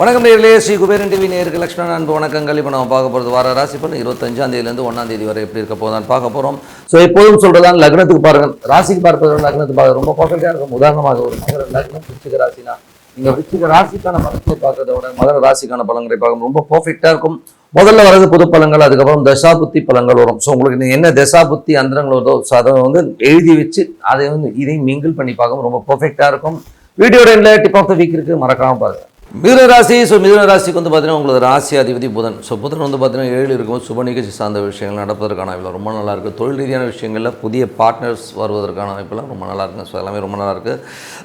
வணக்கம் நேர்களே ஸ்ரீ குபேரன் டிவி நேருக்கு லக்ஷ்மணன் அன்பு வணக்கங்கள். இப்போ நம்ம பார்க்க போகிறது வார ராசி பலன். இருபத்தஞ்சாம் தேதியிலேருந்து ஒன்றாம் தேதி வரை எப்படி இருக்க போதான் பார்க்க போகிறோம் ஸோ எப்போதும் சொல்கிறதான் லக்னத்துக்கு பாருங்க ராசிக்கு பார்ப்பது லக்னத்துக்கு பார்க்க ரொம்ப பர்ஃபெக்டாக இருக்கும். உதாரணமாக ஒரு மகர லக்னம் விச்சிக ராசினா. நீங்கள் விச்சிக ராசிக்கான பலன்களை பார்க்கறத விட மகர ராசிக்கான பலன்களை பார்க்க ரொம்ப பர்ஃபெக்டாக இருக்கும். முதல்ல வரது புது பழங்கள் அதுக்கப்புறம் தசா புத்தி வரும். ஸோ உங்களுக்கு நீங்கள் என்ன தசா புத்தி அந்தரங்கள் வருதோ ஸோ அதை வந்து எழுதி வச்சு அதை வந்து இதையும் மிங்கிள் பண்ணி பார்க்க ரொம்ப பர்ஃபெக்டாக இருக்கும். வீடியோ ரெண்டில் டிப் ஆஃப் த வீக் இருக்கு மறக்காமல் பாருங்கள் மிதுன ராசி ஸோ மிதுன ராசிக்கு வந்து பார்த்தீங்கன்னா உங்களுக்கு ராசி அதிபதி புதன். ஸோ புதன் வந்து பார்த்தீங்கன்னா ஏழு இருக்கும்போது சுப நிகழ்ச்சி சார்ந்த விஷயங்கள் நடப்பதற்கான வாய்ப்பு ரொம்ப நல்லா இருக்குது தொழில் ரீதியான விஷயங்களில் புதிய பார்ட்னர்ஸ் வருவதற்கான வாய்ப்பெல்லாம் ரொம்ப நல்லா இருக்குங்க. ஸோ எல்லாமே ரொம்ப நல்லா இருக்குது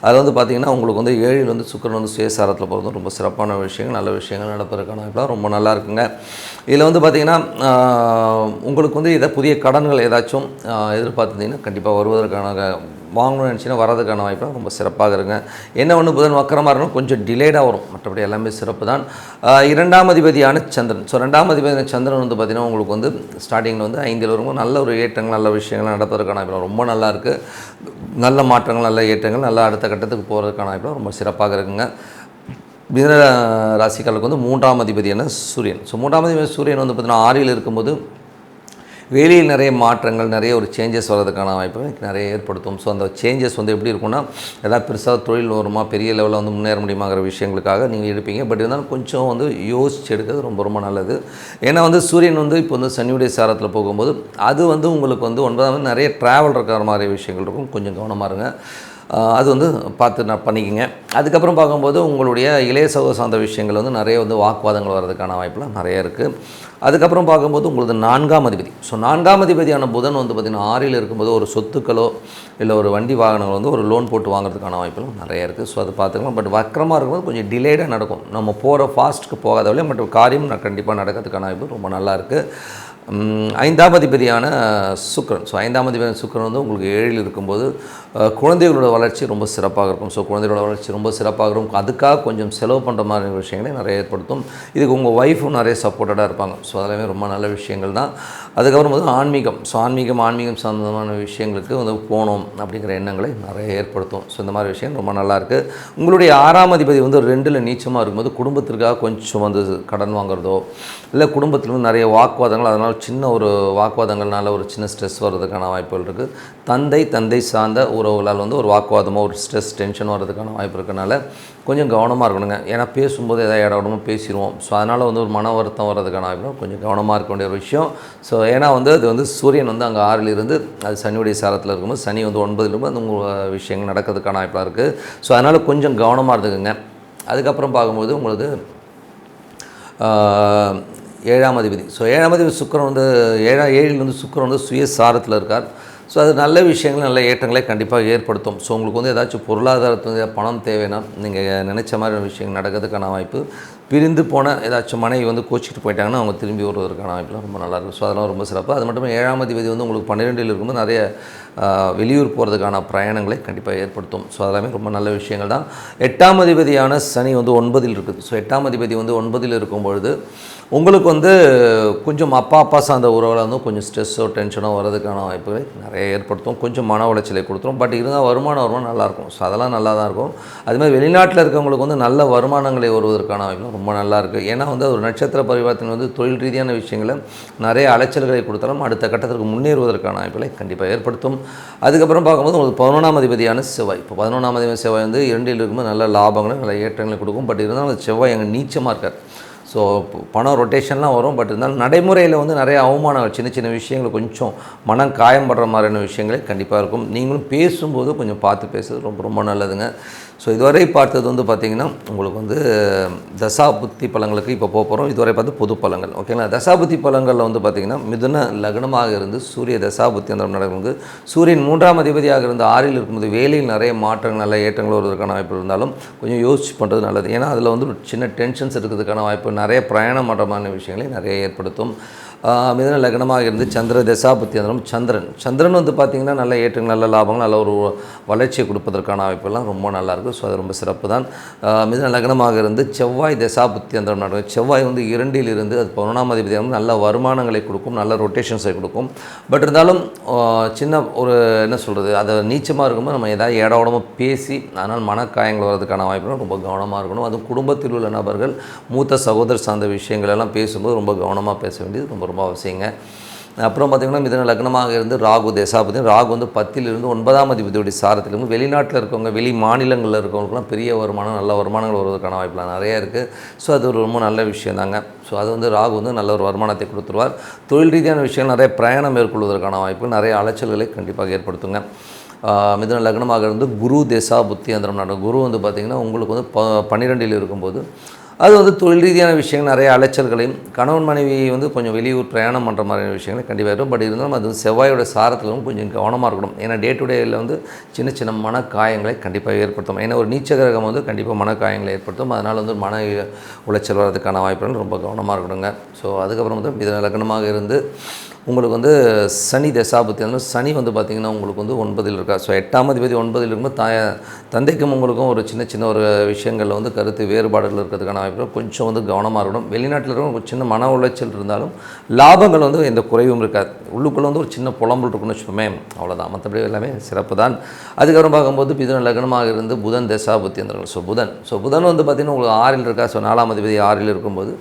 அது வந்து பார்த்தீங்கன்னா உங்களுக்கு வந்து ஏழில் வந்து சுக்கரன் வந்து சுயசாரத்தில் போகிறது ரொம்ப சிறப்பான விஷயங்கள் நல்ல விஷயங்கள் நடப்பதற்கான வாய்ப்பெல்லாம் ரொம்ப நல்லா இருக்குங்க. இதில் வந்து பார்த்தீங்கன்னா உங்களுக்கு வந்து இதை புதிய கடன்கள் ஏதாச்சும் எதிர்பார்த்துருந்தீங்கன்னா கண்டிப்பாக வருவதற்கான வாங்கணும்னு நினச்சின்னா வரதுக்கான வாய்ப்பு ரொம்ப சிறப்பாக இருங்க என்ன ஒன்று புதன் வக்கரமாக இருக்கணும்? கொஞ்சம் டிலேடாக வரும். மற்றபடி எல்லாமே சிறப்பு தான் இரண்டாம் அதிபதியான சந்திரன். ஸோ ரெண்டாம் அதிபதியான சந்திரன் வந்து பார்த்திங்கன்னா உங்களுக்கு வந்து ஸ்டார்டிங்கில் வந்து ஐந்தில் வரும்போது நல்ல ஒரு ஏற்றங்கள் நல்ல விஷயங்கள் நடப்பதற்கான வாய்ப்பு ரொம்ப நல்லா இருக்குது நல்ல மாற்றங்கள் நல்ல ஏற்றங்கள் நல்ல அடுத்த கட்டத்துக்கு போகிறதுக்கான வாய்ப்பு ரொம்ப சிறப்பாக இருக்குங்க. மிதன ராசிக்காரர்களுக்கு வந்து மூன்றாம் அதிபதியான சூரியன். ஸோ மூன்றாம் அதிபதி சூரியன் வந்து பார்த்திங்கன்னா ஆறில் இருக்கும்போது வெளியில் நிறைய மாற்றங்கள் நிறைய ஒரு சேஞ்சஸ் வர்றதுக்கான வாய்ப்பு நிறைய ஏற்படுத்தும். ஸோ அந்த சேஞ்சஸ் வந்து எப்படி இருக்கும்னா எதாவது பெருசாக தொழில் வருமா பெரிய லெவலில் வந்து முன்னேற முடியுமாங்கிற விஷயங்களுக்காக நீங்கள் எடுப்பீங்க பட் இருந்தாலும் கொஞ்சம் வந்து யோசிச்சு எடுக்கிறது ரொம்ப ரொம்ப நல்லது. ஏன்னா வந்து சூரியன் வந்து இப்போ வந்து சனியுடைய சாரத்தில் போகும்போது அது வந்து உங்களுக்கு வந்து ஒன்பதாவது நிறைய ட்ராவல் இருக்கிற மாதிரி விஷயங்கள் இருக்கும். கொஞ்சம் கவனமாக இருங்க. அது வந்து பார்த்து நான் பண்ணிக்கோங்க. அதுக்கப்புறம் பார்க்கும்போது உங்களுடைய இளைய சகோதர சார்ந்த விஷயங்கள் வந்து நிறைய வந்து வாக்குவாதங்கள் வர்றதுக்கான வாய்ப்புலாம் நிறைய இருக்குது அதுக்கப்புறம் பார்க்கும்போது உங்களது நான்காம் அதிபதி. ஸோ நான்காம் அதிபதியான புதன் வந்து பார்த்திங்கன்னா ஆறில் இருக்கும்போது ஒரு சொத்துக்களோ இல்லை ஒரு வண்டி வாகனங்கள் வந்து ஒரு லோன் போட்டு வாங்குறதுக்கான வாய்ப்புகளும் நிறைய இருக்குது ஸோ அது பார்த்துக்கலாம். பட் வக்கரமாக இருக்கும்போது கொஞ்சம் டிலேடாக நடக்கும். நம்ம போகிற ஃபாஸ்ட்டுக்கு போகாத வழியாக மற்ற காரியம் கண்டிப்பாக நடக்கிறதுக்கான வாய்ப்பு ரொம்ப நல்லா இருக்குது ஐந்தாம் அதிபதியான சுக்கிரன். ஸோ ஐந்தாம் அதிபதியான சுக்கிரன் வந்து உங்களுக்கு ஏழில் இருக்கும்போது குழந்தைகளோட வளர்ச்சி ரொம்ப சிறப்பாக இருக்கும். ஸோ குழந்தைகளோட வளர்ச்சி ரொம்ப சிறப்பாக இருக்கும். அதுக்காக கொஞ்சம் செலவு பண்ணுற மாதிரி விஷயங்களை நிறைய ஏற்படுத்தும். இதுக்கு உங்கள் ஒய்ஃபும் நிறைய சப்போர்ட்டடாக இருப்பாங்க. ஸோ அதெல்லாமே ரொம்ப நல்ல விஷயங்கள் தான். அதுக்கப்புறம் வந்து ஆன்மீகம். ஸோ ஆன்மீகம் ஆன்மீகம் சம்மந்தமான விஷயங்களுக்கு வந்து போகணும் அப்படிங்கிற எண்ணங்களை நிறைய ஏற்படுத்தும். ஸோ இந்த மாதிரி விஷயம் ரொம்ப நல்லாயிருக்கு உங்களுடைய ஆறாம் அதிபதி வந்து ரெண்டில் நீச்சமாக இருக்கும்போது குடும்பத்திற்காக கொஞ்சம் வந்து கடன் வாங்குறதோ இல்லை குடும்பத்தில் வந்து நிறைய வாக்குவாதங்கள் அதனால் சின்ன ஒரு வாக்குவாதங்கள்னால ஒரு சின்ன ஸ்ட்ரெஸ் வர்றதுக்கான வாய்ப்புகள் இருக்குது தந்தை தந்தை சார்ந்த உறவுகளால் வந்து ஒரு வாக்குவாதமோ ஒரு ஸ்ட்ரெஸ் டென்ஷன் வர்றதுக்கான வாய்ப்பு இருக்கனால கொஞ்சம் கவனமாக இருக்கணுங்க. ஏன்னா பேசும்போது எதாவது இடமா பேசிடுவோம் ஸோ அதனால் வந்து ஒரு மன வருத்தம் வர்றதுக்கான வாய்ப்பு கொஞ்சம் கவனமாக இருக்க வேண்டிய ஒரு விஷயம். ஸோ ஏன்னா வந்து அது வந்து சூரியன் வந்து அங்கே ஆறில் இருந்து அது சனியுடைய சாரத்தில் இருக்கும்போது சனி வந்து ஒன்பதில் அந்த உங்கள் விஷயங்கள் நடக்கிறதுக்கான வாய்ப்பாக இருக்குது ஸோ அதனால் கொஞ்சம் கவனமாக இருந்துக்குங்க. அதுக்கப்புறம் பார்க்கும்போது உங்களுக்கு ஏழாம் அதிபதி. ஸோ ஏழாம் அதிபதி சுக்கரன் வந்து ஏழாம் ஏழில் வந்து சுக்கரன் வந்து சுயசாரத்தில் இருக்கார். ஸோ அது நல்ல விஷயங்கள் நல்ல ஏற்றங்களை கண்டிப்பாக ஏற்படுத்தும். ஸோ உங்களுக்கு வந்து ஏதாச்சும் பொருளாதாரத்து பணம் தேவைன்னா நீங்கள் நினச்ச மாதிரி விஷயங்கள் நடக்கிறதுக்கான வாய்ப்பு. பிரிந்து போன ஏதாச்சும் மனைவி வந்து கோச்சிக்கிட்டு போயிட்டாங்கன்னா அவங்க திரும்பி வருவதற்கான வாய்ப்புலாம் ரொம்ப நல்லாயிருக்கும் ஸோ அதெல்லாம் ரொம்ப சிறப்பு. அது மட்டும் ஏழாம் அதிபதி வந்து உங்களுக்கு பன்னிரெண்டில் இருக்கும்போது நிறைய வெளியூர் போகிறதுக்கான பிரயாணங்களை கண்டிப்பாக ஏற்படுத்தும். ஸோ அதெல்லாமே ரொம்ப நல்ல விஷயங்கள் தான். எட்டாம் அதிபதியான சனி வந்து ஒன்பதில் இருக்குது. ஸோ எட்டாம் அதிபதி வந்து ஒன்பதில் இருக்கும் பொழுது உங்களுக்கு வந்து கொஞ்சம் அப்பா அப்பா சார்ந்த உறவில் வந்து கொஞ்சம் ஸ்ட்ரெஸ்ஸோ டென்ஷனோ வர்றதுக்கான வாய்ப்புகளை நிறைய ஏற்படுத்தும். கொஞ்சம் மன உளைச்சலை கொடுத்துரும். பட் இருந்தால் வருமானம் வருமானம் நல்லாயிருக்கும் ஸோ அதெல்லாம் நல்லா தான் இருக்கும். அது மாதிரி வெளிநாட்டில் இருக்கவங்களுக்கு வந்து நல்ல வருமானங்களை வருவதற்கான வாய்ப்பு ரொம்ப நல்லாயிருக்கு. ஏன்னா வந்து ஒரு நட்சத்திர பரிவர்த்தனை வந்து தொழில் ரீதியான விஷயங்களை நிறைய அலைச்சல்களை கொடுத்தாலும் அடுத்த கட்டத்திற்கு முன்னேறுவதற்கான வாய்ப்புகளை கண்டிப்பாக ஏற்படுத்தும். அதுக்கப்புறம் பார்க்கும்போது உங்களுக்கு பதினொன்றாம் அதிபதியான செவ்வாய். இப்போ பதினொன்றாம் அதிபதி செவ்வாய் வந்து இரண்டில் இருக்கும்போது நல்ல லாபங்களும் நல்ல ஏற்றங்களை கொடுக்கும். பட் இருந்தாலும் அந்த செவ்வாய் அங்கே நீச்சமாக இருக்கார். ஸோ பணம் ரொட்டேஷன்லாம் வரும். பட் இருந்தாலும் நடைமுறையில் வந்து நிறைய அவமானம் சின்ன சின்ன விஷயங்கள் கொஞ்சம் மனம் காயம்படுற மாதிரியான விஷயங்களே கண்டிப்பாக இருக்கும். நீங்களும் பேசும்போது கொஞ்சம் பார்த்து பேசுறது ரொம்ப ரொம்ப நல்லதுங்க. ஸோ இதுவரை பார்த்தது வந்து பார்த்திங்கன்னா உங்களுக்கு வந்து தசா புத்தி பழங்களுக்கு இப்போ போக போகிறோம் இதுவரை பார்த்து பொது பழங்கள். ஓகேங்களா தசா புத்தி பழங்களில் வந்து பார்த்திங்கன்னா மிதுன லக்னமாக இருந்து சூரிய தசாபுத்தி அந்த நடக்கும்போது சூரியன் மூன்றாம் அதிபதியாக இருந்து ஆறில் இருக்கும்போது வேலையில் நிறைய மாற்றங்கள் நல்ல ஏற்றங்கள் வருவதற்கான வாய்ப்பு இருந்தாலும் கொஞ்சம் யோசிச்சு பண்ணுறது நல்லது. ஏன்னா அதில் வந்து ஒரு சின்ன டென்ஷன்ஸ் இருக்கிறதுக்கான வாய்ப்பு நிறைய பிரயாணம் மாற்றமான விஷயங்களை நிறைய ஏற்படுத்தும். மிதன லக்னமாக இருந்து சந்திர தசாபுத்தி அந்த சந்திரன். சந்திரன் வந்து பார்த்திங்கன்னா நல்ல ஏற்றங்கள் நல்ல லாபங்கள் நல்ல ஒரு வளர்ச்சியை கொடுப்பதற்கான வாய்ப்பெல்லாம் ரொம்ப நல்லாயிருக்கும் ஸோ அது ரொம்ப சிறப்பு தான். மிதன லக்னமாக இருந்து செவ்வாய் தசாபுத்தி அந்த நடக்கும் செவ்வாய் வந்து இரண்டில் இருந்து அது பதினொன்றாம் அதிபதி வந்து நல்ல வருமானங்களை கொடுக்கும் நல்ல ரொட்டேஷன்ஸை கொடுக்கும். பட் இருந்தாலும் சின்ன ஒரு என்ன சொல்கிறது அது நீச்சமாக இருக்கும்போது நம்ம ஏதாவது ஏடாவிடமாக பேசி அதனால் மனக்காயங்கள் வர்றதுக்கான வாய்ப்புகள் ரொம்ப கவனமாக இருக்கணும். அதுவும் குடும்பத்தில் உள்ள நபர்கள் மூத்த சகோதரர் சார்ந்த விஷயங்கள் எல்லாம் பேசும்போது ரொம்ப கவனமாக பேச வேண்டியது ரொம்ப ரொம்ப அவசியங்க அப்புறம் பார்த்திங்கன்னா மிதன லக்னமாக இருந்து ராகு தேசாபதி. ராகு வந்து பத்திலிருந்து ஒன்பதாம் அதிபதியுடைய சாரத்திலிருந்து வெளிநாட்டில் இருக்கவங்க வெளி மாநிலங்களில் இருக்கவங்களுக்குலாம் பெரிய வருமானம் நல்ல வருமானங்கள் வருவதற்கான வாய்ப்புலாம் நிறைய இருக்குது ஸோ அது ஒரு ரொம்ப நல்ல விஷயம் தாங்க. ஸோ அது வந்து ராகு வந்து நல்ல ஒரு வருமானத்தை கொடுத்துருவார். தொழில் ரீதியான விஷயங்கள் நிறைய பிரயாணம் மேற்கொள்வதற்கான வாய்ப்பு நிறைய அலைச்சல்களை கண்டிப்பாக ஏற்படுத்துங்க. மிதன லக்னமாக இருந்து குரு தேசா புத்தி அந்தரம் நடக்கும். குரு வந்து பார்த்திங்கன்னா உங்களுக்கு வந்து ப பன்னிரெண்டில் இருக்கும்போது அது வந்து தொழில் ரீதியான விஷயங்கள் நிறைய அலைச்சல்களையும் கணவன் மனைவி வந்து கொஞ்சம் வெளியூர் பிரயாணம் பண்ணுற மாதிரியான விஷயங்களை கண்டிப்பாக இருக்கும். பட் இருந்தாலும் அது வந்து செவ்வாயோட சாரத்திலும் கொஞ்சம் கவனமாக இருக்கணும். ஏன்னா டே டு டேயில் வந்து சின்ன சின்ன மனக்காயங்களை கண்டிப்பாக ஏற்படுத்தும். ஏன்னா ஒரு நீச்ச கிரகம் வந்து கண்டிப்பாக மனக்காயங்களை ஏற்படுத்தும். அதனால் வந்து மன உளைச்சல் வர்றதுக்கான வாய்ப்புகள் ரொம்ப கவனமாக இருக்கணுங்க. ஸோ அதுக்கப்புறம் வந்து மிதுன லக்னமாக இருந்து உங்களுக்கு வந்து சனி தசாபுத்தி வந்து சனி வந்து பார்த்திங்கன்னா உங்களுக்கு வந்து ஒன்பதில் இருக்கா? ஸோ எட்டாம் அதிபதி ஒன்பதில் இருக்கும்போது தாய தந்தைக்கும் உங்களுக்கும் ஒரு சின்ன சின்ன ஒரு விஷயங்களில் வந்து கருத்து வேறுபாடுகள் இருக்கிறதுக்கான வாய்ப்பு கொஞ்சம் வந்து கவனமாக இருக்கணும். வெளிநாட்டில் இருக்கும் ஒரு சின்ன மன உளைச்சல் இருந்தாலும் லாபங்கள் வந்து எந்த குறைவும் இருக்காது. உள்ளுக்குள்ளே வந்து ஒரு சின்ன புலம்பல் இருக்குன்னு வச்சுப்போமே அவ்வளோதான் மற்றபடி எல்லாமே சிறப்பு தான். அதுக்கப்புறம் பார்க்கும்போது மிதுன லக்னமாக இருந்து புதன் தசாபுத்தி இருந்தார்கள் ஸோ புதன். ஸோ புதன் வந்து பார்த்திங்கன்னா உங்களுக்கு ஆறில் இருக்கா? ஸோ நாலாம் அதிபதி ஆறில் இருக்கும்போது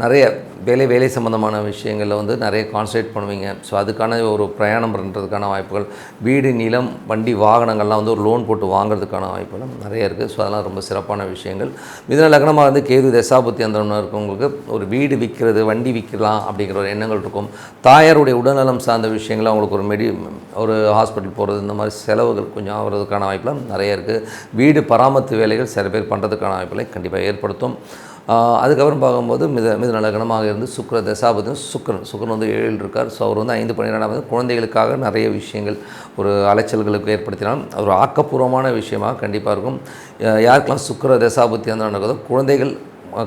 நிறைய வேலை வேலை சம்மந்தமான விஷயங்களில் வந்து நிறைய கான்சன்ட்ரேட் பண்ணுவீங்க. ஸோ அதுக்கான ஒரு பிரயாணம் பண்ணுறதுக்கான வாய்ப்புகள் வீடு நிலம் வண்டி வாகனங்கள்லாம் வந்து ஒரு லோன் போட்டு வாங்குறதுக்கான வாய்ப்புகள் நிறைய இருக்குது ஸோ அதெல்லாம் ரொம்ப சிறப்பான விஷயங்கள். மிதன லக்னமாக வந்து கேது தசாபுத்தி அந்த இருக்கவங்களுக்கு ஒரு வீடு விற்கிறது வண்டி விற்கலாம் அப்படிங்கிற ஒரு எண்ணங்கள் இருக்கும். தாயாருடைய உடல்நலம் சார்ந்த விஷயங்கள் அவங்களுக்கு ஒரு மெடி ஒரு ஹாஸ்பிட்டல் போகிறது இந்த மாதிரி செலவுகள் கொஞ்சம் ஆகிறதுக்கான வாய்ப்புலாம் நிறைய இருக்குது வீடு பராமரித்து வேலைகள் சில பேர் பண்ணுறதுக்கான வாய்ப்புகளை கண்டிப்பாக ஏற்படுத்தும். அதுக்கப்புறம் பார்க்கும்போது மித மித நலகணமாக இருந்து சுக்கர தசாபதி சுக்கரன். சுக்கரன் வந்து ஏழில் இருக்கார். ஸோ அவர் வந்து ஐந்து பன்னிரெண்டாம் குழந்தைகளுக்காக நிறைய விஷயங்கள் ஒரு அலைச்சல்களுக்கு ஏற்படுத்தினால் ஒரு ஆக்கப்பூர்வமான விஷயமாக கண்டிப்பாக இருக்கும். யாருக்கெல்லாம் சுக்கர தசாபுத்தி வந்து நடக்குதோ குழந்தைகள்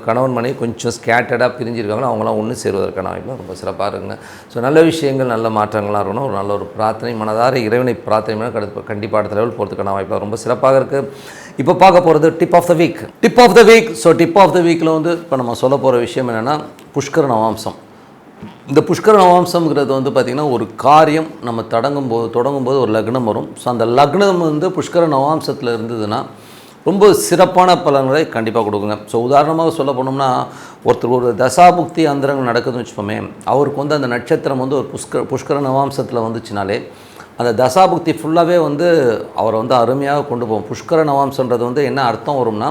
கணவன் மனைவி கொஞ்சம் ஸ்கேட்டடாக பிரிஞ்சிருக்காங்களோ அவங்களாம் ஒன்று சேருவதற்கான வாய்ப்பு ரொம்ப சிறப்பாக இருக்குங்க. ஸோ நல்ல விஷயங்கள் நல்ல மாற்றங்களாக இருக்கணும் ஒரு நல்ல ஒரு பிரார்த்தனை மனதார இறைவனை பிரார்த்தனை பண்ண கடுப்பு கண்டிப்பாக அடுத்த லெவல் போகிறதுக்கான வாய்ப்பு ரொம்ப சிறப்பாக இருக்குது இப்போ பார்க்க போகிறது tip of the week tip of the week so tip of the வீக்கில் வந்து இப்போ நம்ம சொல்ல போகிற விஷயம் என்னென்னா புஷ்கர நவாம்சம். இந்த புஷ்கர நவாம்சம்ங்கிறது வந்து பார்த்திங்கன்னா ஒரு காரியம் நம்ம தொடங்கும் போது தொடங்கும் போது ஒரு லக்னம் வரும். ஸோ அந்த லக்னம் வந்து புஷ்கர நவாம்சத்தில் இருந்ததுன்னா ரொம்ப சிறப்பான பலன்களை கண்டிப்பாக கொடுக்குங்க. ஸோ உதாரணமாக சொல்ல போனோம்னா ஒருத்தர் ஒரு தசாபுக்தி அந்தரங்கள் நடக்குதுன்னு வச்சுப்போமே அவருக்கு வந்து அந்த நட்சத்திரம் வந்து ஒரு புஷ்கர புஷ்கர நவாம்சத்தில் வந்துச்சுனாலே அந்த தசாபுக்தி ஃபுல்லாகவே வந்து அவரை வந்து அருமையாக கொண்டு போவோம் புஷ்கர நவாம்சன்றது வந்து என்ன அர்த்தம் வரும்னா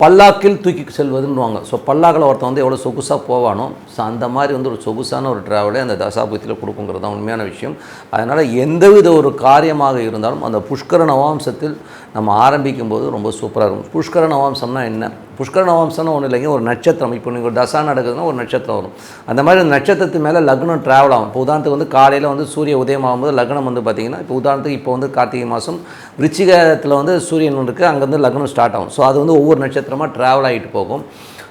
பல்லாக்கில் தூக்கி செல்வதுன்னுவாங்க. ஸோ பல்லாக்கில் ஒருத்தன் வந்து எவ்வளோ சொகுசாக போவானோ ஸோ அந்த மாதிரி வந்து ஒரு சொகுசான ஒரு ட்ராவலே அந்த தசாபுத்தியில் கொடுக்குங்கிறது தான் உண்மையான விஷயம். அதனால் எந்தவித ஒரு காரியமாக இருந்தாலும் அந்த புஷ்கர நவாம்சத்தில் நம்ம ஆரம்பிக்கும் போது ரொம்ப சூப்பராக இருக்கும். புஷ்கர நவாம்சம்னா என்ன? புஷ்கர நவாம்சம்னு ஒன்றும் இல்லைங்க ஒரு நட்சத்திரம். இப்போ நீங்கள் ஒரு தசா நடக்குதுன்னா ஒரு நட்சத்திரம் வரும். அந்த மாதிரி அந்த நட்சத்திரத்து மேலே லக்னம் ட்ராவல் ஆகும். இப்போ உதாரணத்துக்கு வந்து காலையில் வந்து சூரிய உதயம் ஆகும்போது லக்னம் வந்து பார்த்திங்கன்னா இப்போ உதாரணத்துக்கு இப்போ வந்து கார்த்திகை மாதம் விருச்சிகத்தில் வந்து சூரியன் இருக்குது அங்கேருந்து லக்னம் ஸ்டார்ட் ஆகும். ஸோ அது வந்து ஒவ்வொரு நட்சத்திரமாக ட்ராவல் ஆகிட்டு போகும்.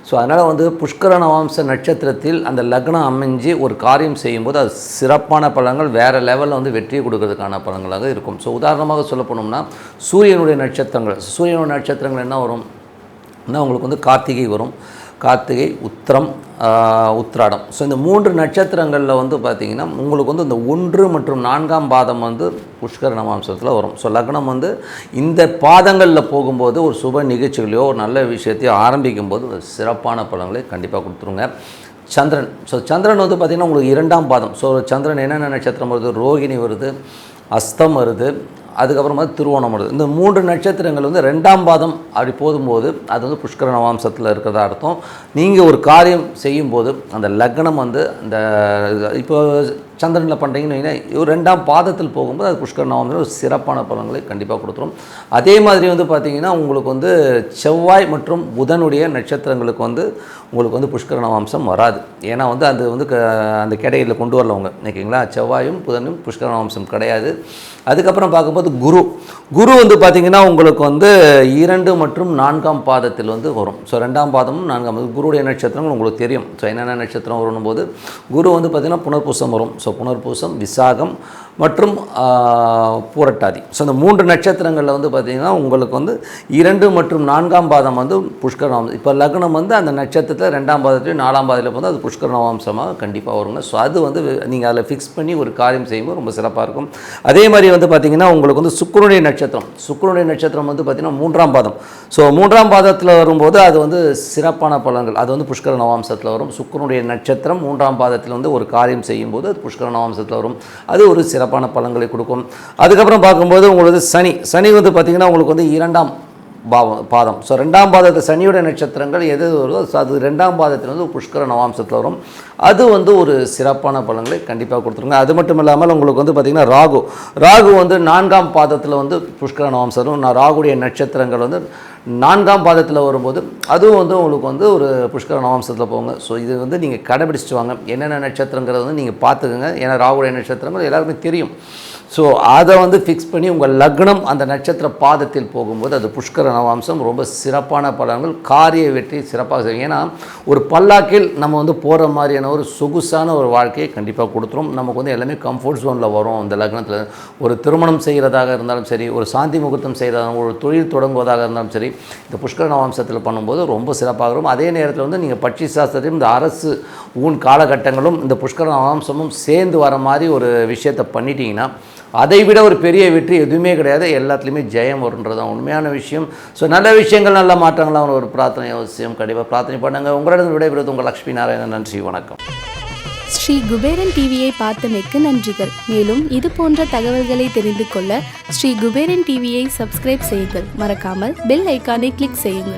ஸோ அதனால் வந்து புஷ்கர நவாம்ச நட்சத்திரத்தில் அந்த லக்னம் அமைஞ்சு ஒரு காரியம் செய்யும்போது அது சிறப்பான பழங்கள் வேறு லெவலில் வந்து வெற்றியை கொடுக்கறதுக்கான பழங்களாக இருக்கும். ஸோ உதாரணமாக சொல்ல போனோம்னா சூரியனுடைய நட்சத்திரங்கள். சூரியனுடைய நட்சத்திரங்கள் என்ன வரும்? ஏன்னா உங்களுக்கு வந்து கார்த்திகை வரும். கார்த்திகை உத்திரம் உத்திராடம். ஸோ இந்த மூன்று நட்சத்திரங்களில் வந்து பார்த்திங்கன்னா உங்களுக்கு வந்து இந்த ஒன்று மற்றும் நான்காம் பாதம் வந்து புஷ்கர நவாம்சத்தில் வரும். ஸோ லக்னம் வந்து இந்த பாதங்களில் போகும்போது ஒரு சுப நிகழ்ச்சிகளையோ ஒரு நல்ல விஷயத்தையோ ஆரம்பிக்கும் போது ஒரு சிறப்பான பலன்களை கண்டிப்பாக கொடுத்துருங்க. சந்திரன். ஸோ சந்திரன் வந்து பார்த்திங்கன்னா உங்களுக்கு இரண்டாம் பாதம். ஸோ சந்திரன் என்னென்ன நட்சத்திரம் வருது? ரோகிணி வருது அஸ்தம் வருது அதுக்கப்புறமா திருவோணம் வருது. இந்த மூன்று நட்சத்திரங்கள் வந்து ரெண்டாம் பாதம் அப்படி போதும்போது அது வந்து புஷ்கர நவாம்சத்தில் இருக்கிறதா அர்த்தம். நீங்கள் ஒரு காரியம் செய்யும்போது அந்த லக்னம் வந்து அந்த இப்போ சந்திரனில் பண்ணுறீங்கன்னு வைங்க ஒரு ரெண்டாம் பாதத்தில் போகும்போது அது புஷ்கர் நவம்பர் ஒரு சிறப்பான பலன்களை கண்டிப்பாக கொடுத்துரும். அதே மாதிரி வந்து பார்த்தீங்கன்னா உங்களுக்கு வந்து செவ்வாய் மற்றும் புதனுடைய நட்சத்திரங்களுக்கு வந்து உங்களுக்கு வந்து புஷ்கர நவாம்சம் வராது. ஏன்னா வந்து அது வந்து க அந்த கேட்டகரியில் கொண்டு வரல அவங்க ஓகேங்களா செவ்வாயும் புதனும் புஷ்கர நவாம்சம் கிடையாது. அதுக்கப்புறம் பார்க்கும்போது குரு. குரு வந்து பார்த்திங்கன்னா உங்களுக்கு வந்து இரண்டு மற்றும் நான்காம் பாதத்தில் வந்து வரும். ஸோ ரெண்டாம் பாதமும் நான்காம் குருடைய நட்சத்திரங்கள் உங்களுக்கு தெரியும். ஸோ என்னென்ன நட்சத்திரம் வரும்னு போது குரு வந்து பார்த்திங்கன்னா புனர்பூசம் வரும். ஸோ புனர்பூசம் விசாகம் மற்றும் பூரட்டாதி. ஸோ இந்த மூன்று நட்சத்திரங்களில் வந்து பார்த்திங்கன்னா உங்களுக்கு வந்து இரண்டு மற்றும் நான்காம் பாதம் வந்து புஷ்கரணம் இப்போ லக்னம் வந்து அந்த நட்சத்திரத்தில் ரெண்டாம் பாதத்துலேயும் நாலாம் பாதத்தில் வந்து அது புஷ்கர நவாம்சமாக கண்டிப்பாக வருங்க. ஸோ அது வந்து நீங்கள் அதில் ஃபிக்ஸ் பண்ணி ஒரு காரியம் செய்யும்போது ரொம்ப சிறப்பாக இருக்கும். அதே மாதிரி வந்து பார்த்திங்கன்னா உங்களுக்கு வந்து சுக்கரனுடைய நட்சத்திரம். சுக்கரனுடைய நட்சத்திரம் வந்து பார்த்திங்கன்னா மூன்றாம் பாதம். ஸோ மூன்றாம் பாதத்தில் வரும்போது அது வந்து சிறப்பான பலன்கள். அது வந்து புஷ்கர நவாம்சத்தில் வரும். சுக்கரனுடைய நட்சத்திரம் மூன்றாம் பாதத்தில் வந்து ஒரு காரியம் செய்யும்போது அது புஷ்கர நவாம்சத்தில் வரும். அது ஒரு சிறப்பு சிறப்பான பலன்களை கொடுக்கும். அதுக்கப்புறம் பார்க்கும்போது உங்களுக்கு சனி. சனி வந்து பார்த்திங்கன்னா உங்களுக்கு வந்து இரண்டாம் பாவம் பாதம். ஸோ ரெண்டாம் பாதத்தில் சனியுடைய நட்சத்திரங்கள் எது வருதோ அது ரெண்டாம் பாதத்தில் வந்து புஷ்கர நவாம்சத்தில் வரும். அது வந்து ஒரு சிறப்பான பலன்களை கண்டிப்பாக கொடுத்துருங்க. அது மட்டும் இல்லாமல் உங்களுக்கு வந்து பார்த்திங்கன்னா ராகு. ராகு வந்து நான்காம் பாதத்தில் வந்து புஷ்கர நவாம்சம் வரும். நான் ராகுடைய நட்சத்திரங்கள் வந்து நான்காம் பாதத்தில் வரும்போது அதுவும் வந்து உங்களுக்கு வந்து ஒரு புஷ்கர நவாம்சத்தில் போங்க. ஸோ இது வந்து நீங்கள் கடைபிடிச்சிட்டு வாங்க. என்னென்ன நட்சத்திரங்கிறத வந்து நீங்கள் பார்த்துக்கோங்க. ஏன்னா ராகுடைய நட்சத்திரங்கள் எல்லாருக்குமே தெரியும். ஸோ அதை வந்து ஃபிக்ஸ் பண்ணி உங்கள் லக்னம் அந்த நட்சத்திர பாதத்தில் போகும்போது அது புஷ்கர நவாம்சம் ரொம்ப சிறப்பான பலன்கள் காரிய வெற்றி சிறப்பாக செய்யும். ஏன்னா ஒரு பல்லாக்கில் நம்ம வந்து போகிற மாதிரியான ஒரு சொகுசான ஒரு வாழ்க்கையை கண்டிப்பாக கொடுத்துரும். நமக்கு வந்து எல்லாமே கம்ஃபர்ட் ஜோனில் வரும் அந்த லக்னத்தில். ஒரு திருமணம் செய்கிறதாக இருந்தாலும் சரி ஒரு சாந்தி முகூர்த்தம் செய்கிறதாக ஒரு தொழில் தொடங்குவதாக இருந்தாலும் சரி இந்த புஷ்கர நவாம்சத்தில் பண்ணும்போது ரொம்ப சிறப்பாக இருக்கும். அதே நேரத்தில் வந்து நீங்கள் பட்சி சாஸ்திரத்தையும் இந்த அரசு ஊன் காலகட்டங்களும் இந்த புஷ்கர நவாம்சமும் சேர்ந்து வர மாதிரி ஒரு விஷயத்தை பண்ணிட்டீங்கன்னா அதை விட ஒரு பெரிய வெற்றி எதுவுமே கிடையாது. எல்லாத்துலேயுமே ஜெயம் வருன்றது தான் உண்மையான விஷயம். ஸோ நல்ல விஷயங்கள் நல்ல மாற்றங்களாக ஒரு பிரார்த்தனை அவசியம் கண்டிப்பாக பிரார்த்தனை பண்ணுங்கள் உங்களிடம் விடைபெறுவது உங்கள் லக்ஷ்மி நாராயணன். நன்றி வணக்கம். ஸ்ரீ குபேரன் டிவியை பார்த்தமைக்கு நன்றிகள். மேலும் இது போன்ற தகவல்களை தெரிந்து கொள்ள ஸ்ரீ குபேரன் டிவியை சப்ஸ்கிரைப் செய்யுங்கள். மறக்காமல் பெல் ஐக்கானை கிளிக் செய்யுங்கள்.